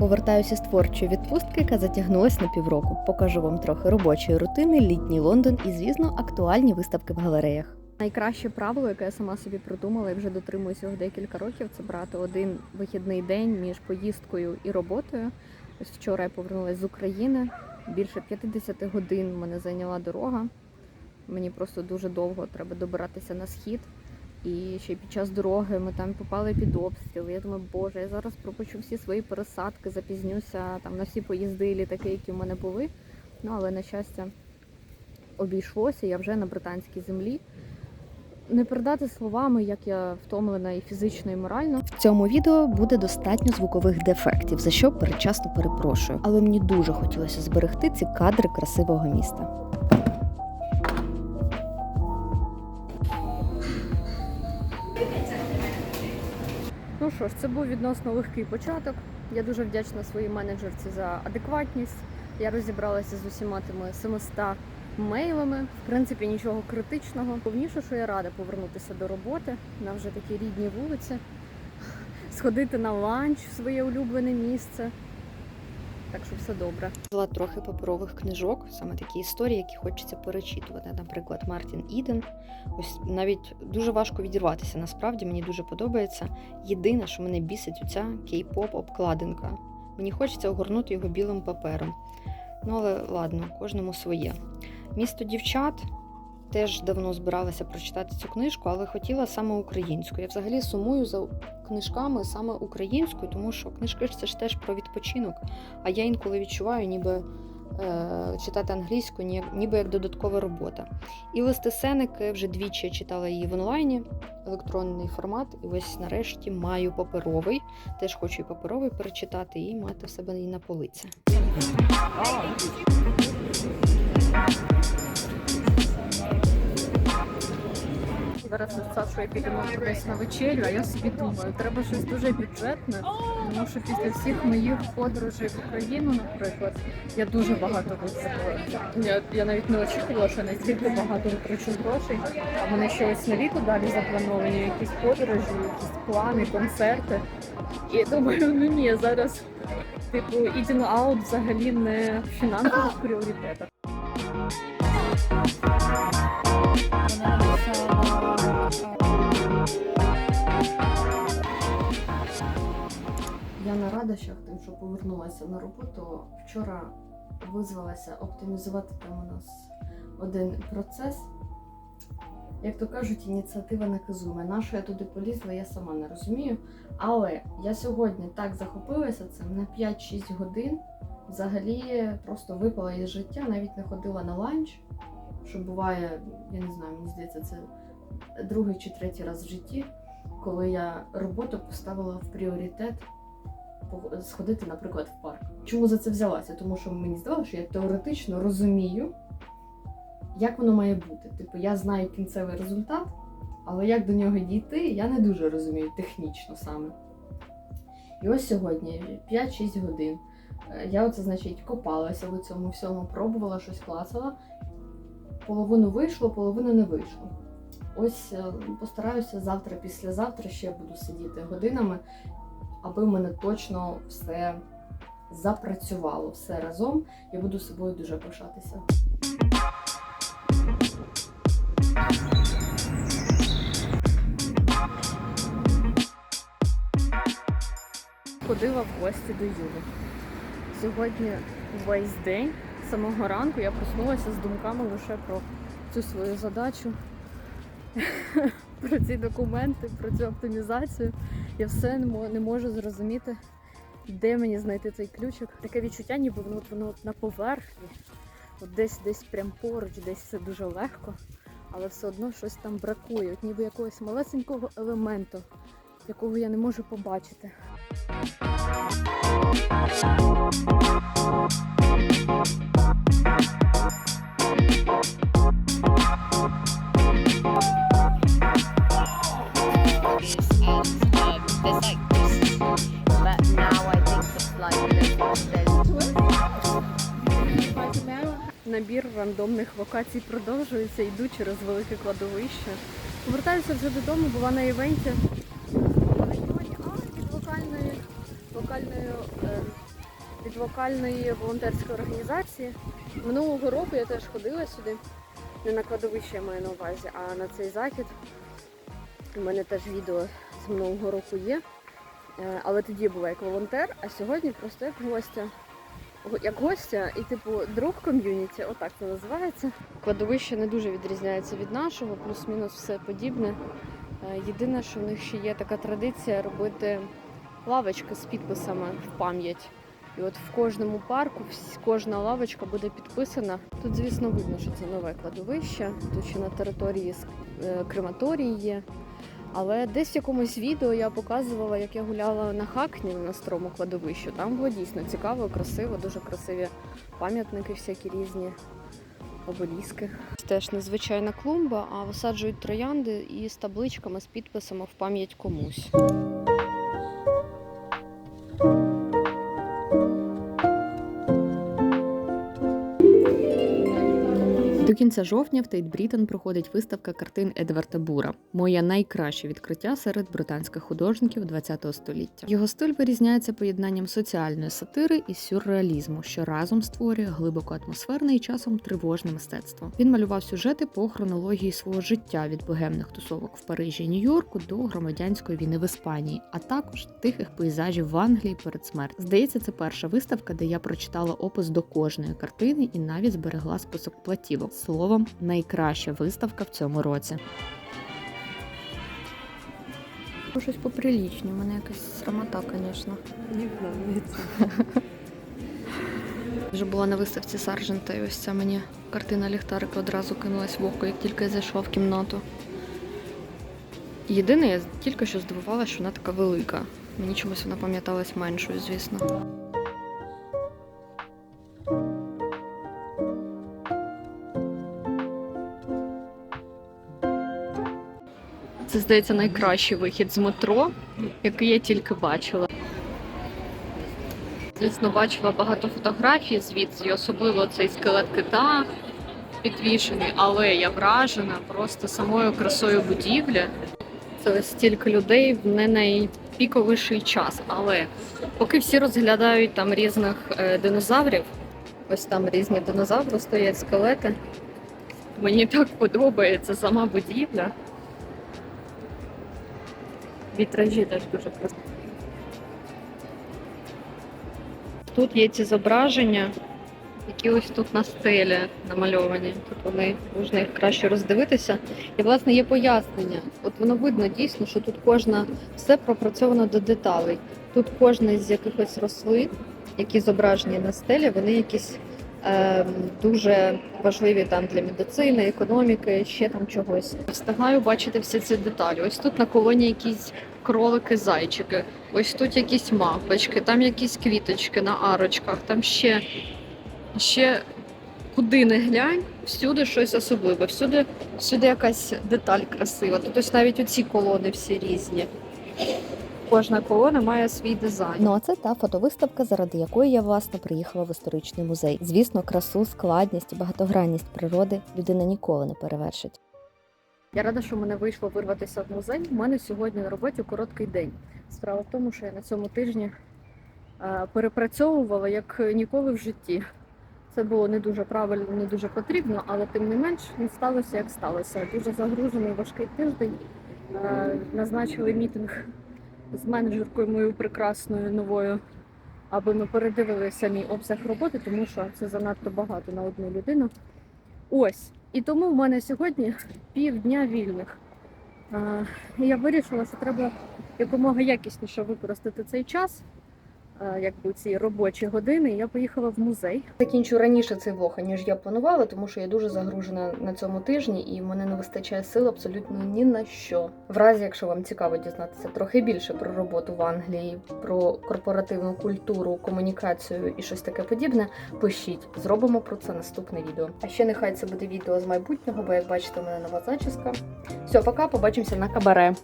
Повертаюся з творчої відпустки, яка затягнулась на півроку. Покажу вам трохи робочої рутини, літній Лондон і, звісно, актуальні виставки в галереях. Найкраще правило, яке я сама собі придумала і вже дотримуюся його декілька років, це брати один вихідний день між поїздкою і роботою. Ось вчора я повернулася з України. Більше 50 годин мене зайняла дорога. Мені просто дуже довго треба добиратися на схід. І ще під час дороги ми там попали під обстріл. Я думаю, боже, я зараз пропущу всі свої пересадки, запізнюся там на всі поїзди і літаки, які в мене були. Ну але на щастя обійшлося, я вже на британській землі. Не передати словами, як я втомлена і фізично, і морально. В цьому відео буде достатньо звукових дефектів, за що передчасно перепрошую. Але мені дуже хотілося зберегти ці кадри красивого міста. Що ж, це був відносно легкий початок. Я дуже вдячна своїй менеджерці за адекватність. Я розібралася з усіма тими 700 мейлами. В принципі, нічого критичного. Повніше, що я рада повернутися до роботи на вже такі рідні вулиці, сходити на ланч в своє улюблене місце. Так що все добре. Взяла трохи паперових книжок, саме такі історії, які хочеться перечитувати. Наприклад, Мартін Іден. Ось навіть дуже важко відірватися. Насправді мені дуже подобається. Єдине, що мене бісить, оця кей-поп обкладинка. Мені хочеться огорнути його білим папером. Ну але ладно, кожному своє. Місто дівчат теж давно збиралася прочитати цю книжку, але хотіла саме українську. Я взагалі сумую за книжками саме українською, тому що книжки це ж теж про відпочинок. А я інколи відчуваю, ніби е, читати англійську, ніби як додаткова робота. І листи Сенеки вже двічі читала її в онлайні, електронний формат. І ось нарешті маю паперовий. Теж хочу і паперовий перечитати і мати в себе її на полиці. Зараз з Сашою підемо кудись на вечерю, а я собі думаю, треба щось дуже бюджетне, тому що після всіх моїх подорожей в Україну, наприклад, я дуже багато витратила. Я, я навіть не очікувала, що настільки багато витрачу грошей. А в мене ще ось на літо далі заплановані якісь подорожі, якісь плани, концерти. І я думаю, ну ні, зараз типу eating out взагалі не в фінансових пріоритетах. Ще тим, що повернулася на роботу. Вчора визвалася оптимізувати там у нас один процес. Як то кажуть, ініціатива наказує. На що я туди полізла, я сама не розумію. Але я сьогодні так захопилася цим на 5-6 годин. Взагалі просто випала із життя, навіть не ходила на ланч, що буває, я не знаю, мені здається, це другий чи третій раз в житті, коли я роботу поставила в пріоритет сходити, наприклад, в парк. Чому за це взялася? Тому що мені здавалося, що я теоретично розумію, як воно має бути. Типу, я знаю кінцевий результат, але як до нього дійти, я не дуже розумію технічно саме. І ось сьогодні 5-6 годин. Е, Я оце, значить, копалася в цьому всьому, пробувала щось клацала. Половину вийшло, половину не вийшло. Ось е, постараюся завтра, післязавтра ще буду сидіти годинами, аби в мене точно все запрацювало, все разом. Я буду собою дуже пишатися. Ходила в гості до Юли. Сьогодні весь день, з самого ранку, я проснулася з думками лише про цю свою задачу, про ці документи, про цю оптимізацію. Я все не можу зрозуміти, де мені знайти цей ключик. Таке відчуття, ніби воно, воно на поверхні, от десь десь прям поруч, десь все дуже легко, але все одно щось там бракує, от ніби якогось малесенького елементу, якого я не можу побачити. and рандомних локацій продовжується, йду через велике кладовище. Повертаюся вже додому, була на івенті від локальної, локальної е, від локальної волонтерської організації. Минулого року я теж ходила сюди. Не на кладовище я маю на увазі, а на цей захід. У мене теж відео з минулого року є. Е, Але тоді я була як волонтер, а сьогодні просто як гостя. Як гостя і, типу, друг ком'юніті, отак це називається. Кладовище не дуже відрізняється від нашого, плюс-мінус все подібне. Е, Єдине, що в них ще є така традиція робити лавочки з підписами в пам'ять. І от в кожному парку кожна лавочка буде підписана. Тут, звісно, видно, що це нове кладовище. Тут ще на території е, крематорії є. Але десь в якомусь відео я показувала, як я гуляла на Хакні на старому кладовищу. Там було дійсно цікаво, красиво, дуже красиві пам'ятники всякі різні, обеліски. Теж незвичайна клумба, а висаджують троянди із табличками з підписами в пам'ять комусь. До кінця жовтня в Тейт Брітон проходить виставка картин Едварда Бура. Моє найкраще відкриття серед британських художників ХХ століття. Його стиль вирізняється поєднанням соціальної сатири і сюрреалізму, що разом створює глибоко атмосферне і часом тривожне мистецтво. Він малював сюжети по хронології свого життя від богемних тусовок в Парижі і Нью-Йорку до громадянської війни в Іспанії, а також тихих пейзажів в Англії перед смертю. Здається, це перша виставка, де я прочитала опис до кожної картини і навіть зберегла список платівок. Словом, найкраща виставка в цьому році. Щось поприлічне, у мене якась срамота, звісно. Не знаю. Вже була на виставці Саржента, і ось ця мені картина ліхтарика одразу кинулась в око, як тільки я зайшла в кімнату. Єдине, я тільки що здивувалася, що вона така велика. Мені чомусь вона пам'яталась меншою, звісно. Це, здається, найкращий вихід з метро, який я тільки бачила. Звісно, бачила багато фотографій звідси, особливо цей скелет кита підвішений, але я вражена просто самою красою будівлі. Це стільки людей в не найпіковіший час. Але поки всі розглядають там різних е, динозаврів, ось там різні динозаври стоять, скелети. Мені так подобається сама будівля. Вітражі теж дуже красиві. Тут є ці зображення, які ось тут на стелі намальовані. Тут вони можна їх краще роздивитися. І власне є пояснення. От воно видно дійсно, що тут кожна все пропрацьовано до деталей. Тут кожна з якихось рослин, які зображені на стелі, вони якісь дуже важливі там для медицини, економіки, ще там чогось. Встигаю бачити всі ці деталі. Ось тут на колоні якісь кролики, зайчики. Ось тут якісь мавпочки, там якісь квіточки на арочках, там ще, ще куди не глянь, всюди щось особливе, всюди, всюди якась деталь красива. Тут ось навіть оці колони всі різні. Кожна колона має свій дизайн. Ну а це та фотовиставка, заради якої я власне приїхала в історичний музей. Звісно, красу, складність і багатогранність природи людина ніколи не перевершить. Я рада, що мене вийшло вирватися в музей. У мене сьогодні на роботі короткий день. Справа в тому, що я на цьому тижні е, перепрацьовувала як ніколи в житті. Це було не дуже правильно, не дуже потрібно, але тим не менш не сталося, як сталося. Дуже загружений важкий тиждень. Е, Назначили мітинг з менеджеркою моєю прекрасною новою, аби ми передивилися мій обсяг роботи, тому що це занадто багато на одну людину. Ось. І тому в мене сьогодні півдня вільних. Я вирішила, що треба якомога якісніше використати цей час, якби ці робочі години. Я поїхала в музей. Закінчу раніше цей влог, ніж я планувала, тому що я дуже загружена на цьому тижні, і мене не вистачає сил абсолютно ні на що. В разі, якщо вам цікаво дізнатися трохи більше про роботу в Англії, про корпоративну культуру, комунікацію і щось таке подібне, пишіть, зробимо про це наступне відео. А ще нехай це буде відео з майбутнього, бо як бачите, у мене нова зачіска. Все, пока, побачимося на кабаре.